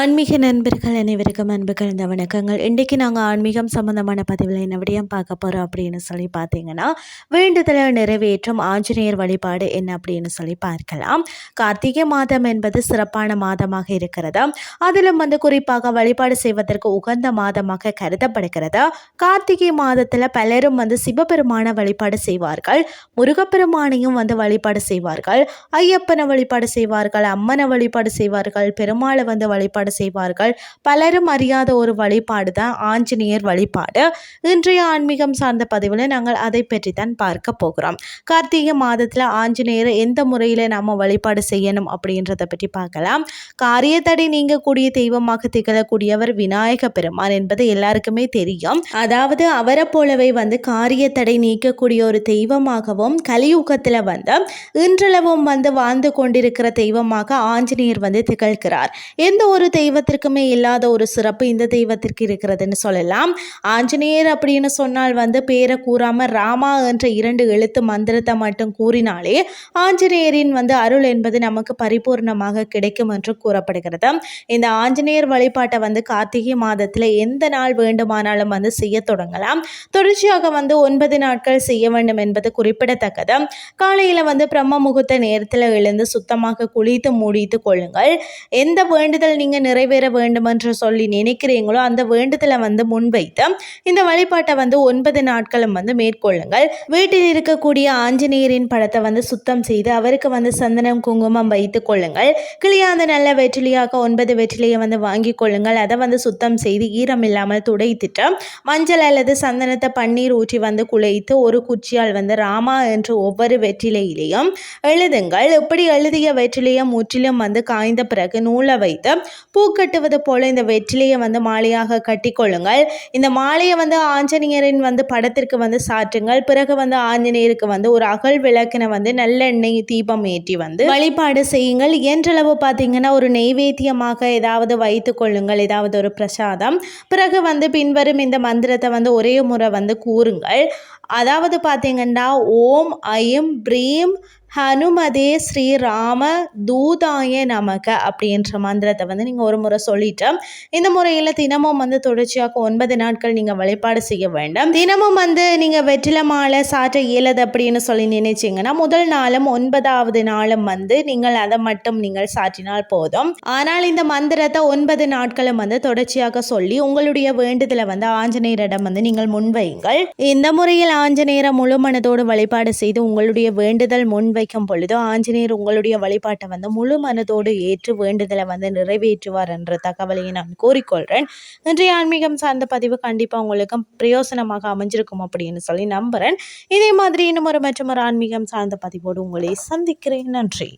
ஆன்மீக நண்பர்கள் அனைவருக்கும் அன்பு கலந்த வணக்கங்கள். இன்றைக்கு நாங்கள் ஆன்மீகம் சம்மந்தமான பதிவில் என்ன விடயம் பார்க்க போகிறோம் அப்படின்னு சொல்லி பார்த்தீங்கன்னா வேண்டுதலை நிறைவேற்றும் ஆஞ்சநேயர் வழிபாடு என்ன அப்படின்னு சொல்லி பார்க்கலாம். கார்த்திகை மாதம் என்பது சிறப்பான மாதமாக இருக்கிறது? அதிலும் வந்து குறிப்பாக வழிபாடு செய்வதற்கு உகந்த மாதமாக கருதப்படுகிறது? கார்த்திகை மாதத்தில் பலரும் வந்து சிவபெருமான வழிபாடு செய்வார்கள். முருகப்பெருமானையும் வந்து வழிபாடு செய்வார்கள். ஐயப்பனை வழிபாடு செய்வார்கள். அம்மனை வழிபாடு செய்வார்கள். பெருமாளை வந்து வழிபாடு வழிபாடு செய்வார்கள். பலரும் அறியாத ஒரு வழிபாடு தான் ஆஞ்சநேயர் வழிபாடு. இன்றைய ஆன்மீகம் சார்ந்த பதிவில் நாங்கள் அதை பற்றி தான் பார்க்க போகிறோம். கார்த்திகை மாதத்தில் ஆஞ்சநேயர் எந்த முறையில் நம்ம வழிபாடு செய்யணும் அப்படின்றத பற்றி பார்க்கலாம். காரியத்தடை நீங்கக்கூடிய தெய்வமாக திகழக்கூடியவர் விநாயக பெருமான் என்பது எல்லாருக்குமே தெரியும். அதாவது அவரை போலவே வந்து காரியத்தடை நீக்கக்கூடிய ஒரு தெய்வமாகவும் கலியுகத்தில் வந்து இன்றளவும் வந்து வாழ்ந்து கொண்டிருக்கிற தெய்வமாக ஆஞ்சநேயர் வந்து திகழ்கிறார். எந்த ஒரு தெய்வத்திற்குமே இல்லாத ஒரு சிறப்பு இந்த தெய்வத்திற்கு இருக்கிறதுன்னு சொல்லலாம். ஆஞ்சநேயர் அப்படின்னு சொன்னால் வந்து பேரை கூறாமல் ராமா என்ற இரண்டு எழுத்து மந்திரத்தை மட்டும் கூறினாலே ஆஞ்சநேயரின் வந்து அருள் என்பது நமக்கு பரிபூர்ணமாக கிடைக்கும் என்று கூறப்படுகிறது. இந்த ஆஞ்சநேயர் வழிபாட்டை வந்து கார்த்திகை மாதத்தில் எந்த நாள் வேண்டுமானாலும் வந்து செய்ய தொடங்கலாம். தொடர்ச்சியாக வந்து ஒன்பது நாட்கள் செய்ய வேண்டும் என்பது குறிப்பிடத்தக்கது. காலையில் வந்து பிரம்ம முகூர்த்த நேரத்தில் எழுந்து சுத்தமாக குளித்து மூடித்து கொள்ளுங்கள். எந்த வேண்டுதல் நீங்கள் நிறைவேற வேண்டும் என்று சொல்லி நினைக்கிறீங்களோ அந்த வேண்டுதலை வந்து முன்வைத்து இந்த வழிபாட்டை வந்து ஒன்பது நாட்களும் வந்து மேற்கொள்ளுங்கள். வீட்டில் இருக்கக்கூடிய ஆஞ்சநேயரின் படத்தை வந்து சுத்தம் செய்து அவருக்கு வந்து சந்தனம் குங்குமம் வைத்து கொள்ளுங்கள். கிளியாந்த நல்ல வெற்றிலையாக ஒன்பது வெற்றிலையை வந்து வாங்கி கொள்ளுங்கள். அதை வந்து சுத்தம் செய்து ஈரம் இல்லாமல் துடைத்துட்டு மஞ்சள் அல்லது சந்தனத்தை பன்னீர் ஊற்றி வந்து குழைத்து ஒரு குச்சியால் வந்து ராமா என்று ஒவ்வொரு வெற்றிலையிலையும் எழுதுங்கள். இப்படி எழுதிய வெற்றிலையை முற்றிலும் வந்து காய்ந்த பிறகு நூலை வைத்து பூ கட்டுவது போல இந்த வெற்றிலையை வந்து மாலையாக கட்டிக்கொள்ளுங்கள். இந்த மாலையை வந்து ஆஞ்சநேயரின் வந்து படத்திற்கு வந்து சாற்றுங்கள். பிறகு வந்து ஆஞ்சநேயருக்கு வந்து ஒரு அகல் விளக்கின வந்து நல்லெண்ணெய் தீபம் ஏற்றி வந்து வழிபாடு செய்யுங்கள். என்றளவு பார்த்தீங்கன்னா ஒரு நெய்வேத்தியமாக ஏதாவது வைத்து கொள்ளுங்கள். ஏதாவது ஒரு பிரசாதம். பிறகு வந்து பின்வரும் இந்த மந்திரத்தை வந்து ஒரே முறை வந்து கூறுங்கள். அதாவது பார்த்தீங்கன்னா ஓம் ஐம் ப்ரீம் ஹனுமதே ஸ்ரீராம தூதாய நமக அப்படின்ற மந்திரத்தை வந்து நீங்கள் ஒரு முறை சொல்லிட்டு இந்த முறையில் தினமும் வந்து தொடர்ச்சியாக ஒன்பது நாட்கள் நீங்கள் வழிபாடு செய்ய வேண்டும். தினமும் வந்து நீங்கள் வெற்றில மாலை சாற்ற இயலது அப்படின்னு சொல்லி நினைச்சிங்கன்னா முதல் நாளும் ஒன்பதாவது நாளும் வந்து நீங்கள் அதை மட்டும் நீங்கள் சாற்றினால் போதும். ஆனால் இந்த மந்திரத்தை ஒன்பது நாட்களும் வந்து தொடர்ச்சியாக சொல்லி உங்களுடைய வேண்டுதலை வந்து ஆஞ்சநேயரிடம் வந்து நீங்கள் முன்வையுங்கள். இந்த முறையில் ஆஞ்சநேயரை முழு மனதோடு வழிபாடு செய்து உங்களுடைய வேண்டுதல் முன்வை வைக்கும் பொழுது ஆஞ்சநேயர் உங்களுடைய வழிபாட்டை வந்து முழு மனதோடு ஏற்று வேண்டுதலை வந்து நிறைவேற்றுவார் என்ற தகவலையை நான் கூறிக்கொள்கிறேன் இன்றைய ஆன்மீகம் சார்ந்த பதிவு கண்டிப்பாக உங்களுக்கு பிரயோசனமாக அமைஞ்சிருக்கும் அப்படின்னு சொல்லி நம்புகிறேன் இதே மாதிரி இன்னும் ஒரு மற்றும் ஒரு ஆன்மீகம் சார்ந்த பதிவோடு உங்களை சந்திக்கிறேன். நன்றி.